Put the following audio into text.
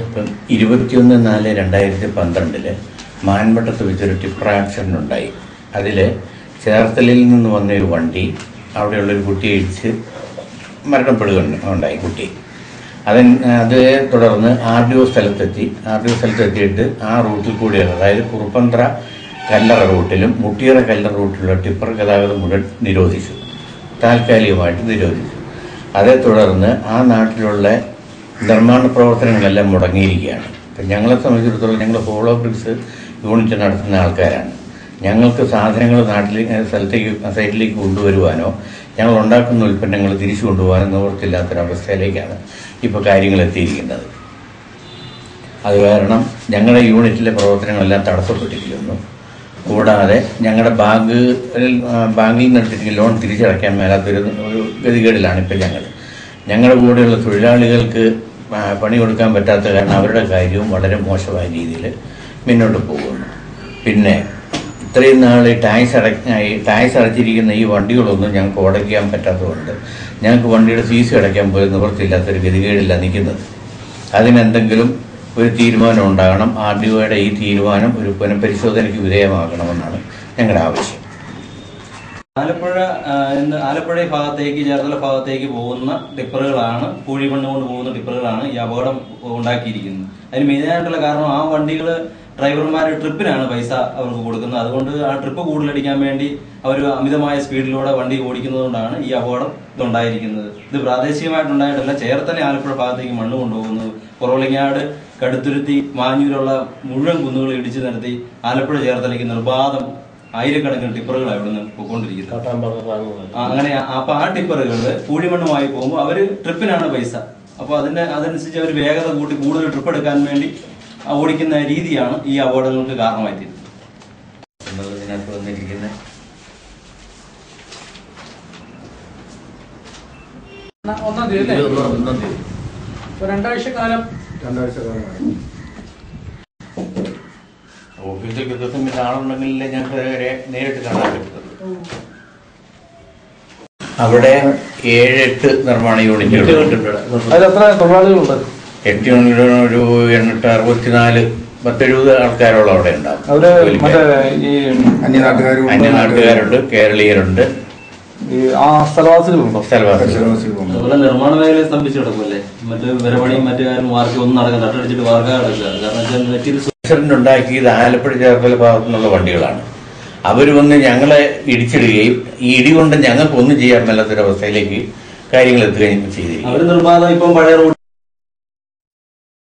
ഇപ്പം ഇരുപത്തിയൊന്ന് നാല് രണ്ടായിരത്തി പന്ത്രണ്ടിൽ മാൻവട്ടത്ത് വെച്ചൊരു ടിപ്പർ ആക്സിഡന്റ് ഉണ്ടായി. അതിൽ ചേർത്തലയിൽ നിന്ന് വന്ന ഒരു വണ്ടി അവിടെയുള്ളൊരു കുട്ടിയെ ഇടിച്ച് മരണപ്പെടുക ഉണ്ടായി കുട്ടി. അതെ അതേ തുടർന്ന് ആർ ഡി ഒ സ്ഥലത്തെത്തി. ആർ ഡി ഒ സ്ഥലത്തെത്തിയിട്ട് ആ റൂട്ടിൽ കൂടിയാണ്. അതായത് കുറുപ്പന്ത്ര കല്ലറ റൂട്ടിലും മുട്ടിയറ കല്ലറ റൂട്ടിലുള്ള ടിപ്പർ ഗതാഗതം മുഴുവൻ നിരോധിച്ചു. താൽക്കാലികമായിട്ട് നിരോധിച്ചു. അതേ തുടർന്ന് ആ നാട്ടിലുള്ള നിർമ്മാണ പ്രവർത്തനങ്ങളെല്ലാം മുടങ്ങിയിരിക്കുകയാണ്. ഇപ്പം ഞങ്ങളെ സംബന്ധിച്ചിടത്തോളം ഞങ്ങൾ ഹോളോ ബ്രിക്സ് യൂണിറ്റ് നടത്തുന്ന ആൾക്കാരാണ്. ഞങ്ങൾക്ക് സാധനങ്ങൾ നാട്ടിൽ സ്ഥലത്തേക്ക് സൈറ്റിലേക്ക് കൊണ്ടുവരുവാനോ ഞങ്ങൾ ഉണ്ടാക്കുന്ന ഉൽപ്പന്നങ്ങൾ തിരിച്ചു കൊണ്ടുപോകാനോ നിവർത്തില്ലാത്തൊരവസ്ഥയിലേക്കാണ് ഇപ്പോൾ കാര്യങ്ങൾ എത്തിയിരിക്കുന്നത്. അത് കാരണം ഞങ്ങളുടെ യൂണിറ്റിലെ പ്രവർത്തനങ്ങളെല്ലാം തടസ്സപ്പെട്ടിരിക്കുന്നു. കൂടാതെ ഞങ്ങളുടെ ബാങ്കിൽ നിന്ന് എടുത്തിട്ടുണ്ടെങ്കിൽ ലോൺ തിരിച്ചടയ്ക്കാൻ മേലാത്തൊരു ഒരു ഗതികേടിലാണ് ഇപ്പോൾ ഞങ്ങൾ ഞങ്ങളുടെ കൂടെയുള്ള തൊഴിലാളികൾക്ക് പണി കൊടുക്കാൻ പറ്റാത്ത കാരണം അവരുടെ കാര്യവും വളരെ മോശമായ രീതിയിൽ മുന്നോട്ട് പോകുന്നു. പിന്നെ ഇത്രയും നാൾ ടാക്സ് അട ടാക്സ് അടച്ചിരിക്കുന്ന ഈ വണ്ടികളൊന്നും ഞങ്ങൾക്ക് ഓടയ്ക്കാൻ പറ്റാത്തതുകൊണ്ട് ഞങ്ങൾക്ക് വണ്ടിയുടെ ഫീസ് അടയ്ക്കാൻ പോലും നിവൃത്തിയില്ലാത്തൊരു ഗതികേടില്ല നിൽക്കുന്നത്. അതിനെന്തെങ്കിലും ഒരു തീരുമാനം ഉണ്ടാകണം. ആർ ഡി ഒയുടെ ഈ തീരുമാനം ഒരു പുനഃപരിശോധനയ്ക്ക് വിധേയമാകണമെന്നാണ് ഞങ്ങളുടെ ആവശ്യം. ആലപ്പുഴ ആലപ്പുഴ ഭാഗത്തേക്ക് ചേർത്തല ഭാഗത്തേക്ക് പോകുന്ന ടിപ്പറുകളാണ് പൂഴി മണ്ണ് കൊണ്ട് പോകുന്ന ടിപ്പറുകളാണ് ഈ അപകടം ഉണ്ടാക്കിയിരിക്കുന്നത്. അതിന് മെയിനായിട്ടുള്ള കാരണം ആ വണ്ടികൾ ഡ്രൈവർമാർ ട്രിപ്പിനാണ് പൈസ അവർക്ക് കൊടുക്കുന്നത്. അതുകൊണ്ട് ആ ട്രിപ്പ് കൂടുതലടിക്കാൻ വേണ്ടി അവർ അമിതമായ സ്പീഡിലൂടെ വണ്ടി ഓടിക്കുന്നതുകൊണ്ടാണ് ഈ അപകടം ഇതുണ്ടായിരിക്കുന്നത്. ഇത് പ്രാദേശികമായിട്ടുണ്ടായിട്ടല്ല ചേർത്തല ആലപ്പുഴ ഭാഗത്തേക്ക് മണ്ണ് കൊണ്ടുപോകുന്നത് കുറവളിങ്ങാട് കടുത്തുരുത്തി മാഞ്ഞൂരുള്ള മുഴുവൻ കുന്നുകൾ ഇടിച്ചു നിരത്തി ആലപ്പുഴ ചേർത്തലയ്ക്ക് നിർബാധം ആയിരക്കണക്കിന് ടിപ്പറുകളാണ് നിന്ന് പോയിക്കൊണ്ടിരിക്കുന്നത്. അങ്ങനെ ആ- അപ്പൊ ആ ടിപ്പറുകൾ പൂഴിമണ്ണുമായി പോകുമ്പോൾ അവർ ട്രിപ്പിനാണ് പൈസ. അപ്പൊ അതിന്റെ അതനുസരിച്ച് അവർ വേഗത കൂട്ടി കൂടുതൽ ട്രിപ്പ് എടുക്കാൻ വേണ്ടി ആ ഓടിക്കുന്ന രീതിയാണ് ഈ അപകടങ്ങൾക്ക് കാരണമായി തീരുന്നത് ഇതിനകത്ത് വന്നിരിക്കുന്ന. ഒന്നാം തീയതി ഒന്നാം തീയതി. രണ്ടാഴ്ച കാലം രണ്ടാഴ്ച കാലമായി ഓഫീസിൽ ദിവസം പിന്നെ ആളുണ്ടെങ്കിലല്ലേ ഞങ്ങൾക്ക് നേരിട്ട് കാണാൻ പറ്റുന്നത്. അവിടെ ഏഴ് എട്ട് നിർമ്മാണ തൊഴിലാളികളുണ്ട് എട്ട് യൂണിറ്റ് ഒരു എണ്ണൂറ്റി അറുപത്തിനാല് പത്തെഴുപത് ആൾക്കാരോളം അവിടെ ഉണ്ടാവും. അവർ ഈ അന്യനാട്ടുകാരും അന്യനാട്ടുകാരുണ്ട് കേരളീയരുണ്ട്. അതുപോലെ നിർമ്മാണ മേഖലയെ സംബന്ധിച്ചിടക്കും അല്ലേ മറ്റു പരിപാടിയും മറ്റു കാര്യം വാർക്കി ഒന്നും നടക്കാൻ തട്ടടിച്ചിട്ട് വാർക്കാൻ നടക്കുക കാരണം വെച്ചാൽ മെറ്റീരിയൽസ് ആക്സിഡന്റ് ഉണ്ടാക്കിയത് ആലപ്പുഴ ചേർത്തല ഭാഗത്തു നിന്നുള്ള വണ്ടികളാണ്. അവർ വന്ന് ഞങ്ങളെ ഇടിച്ചിടുകയും ഈ ഇടി കൊണ്ട് ഞങ്ങൾക്ക് ഒന്നും ചെയ്യാൻ മേലാത്തൊരവസ്ഥയിലേക്ക് കാര്യങ്ങൾ എത്തുകയും ചെയ്തിരിക്കും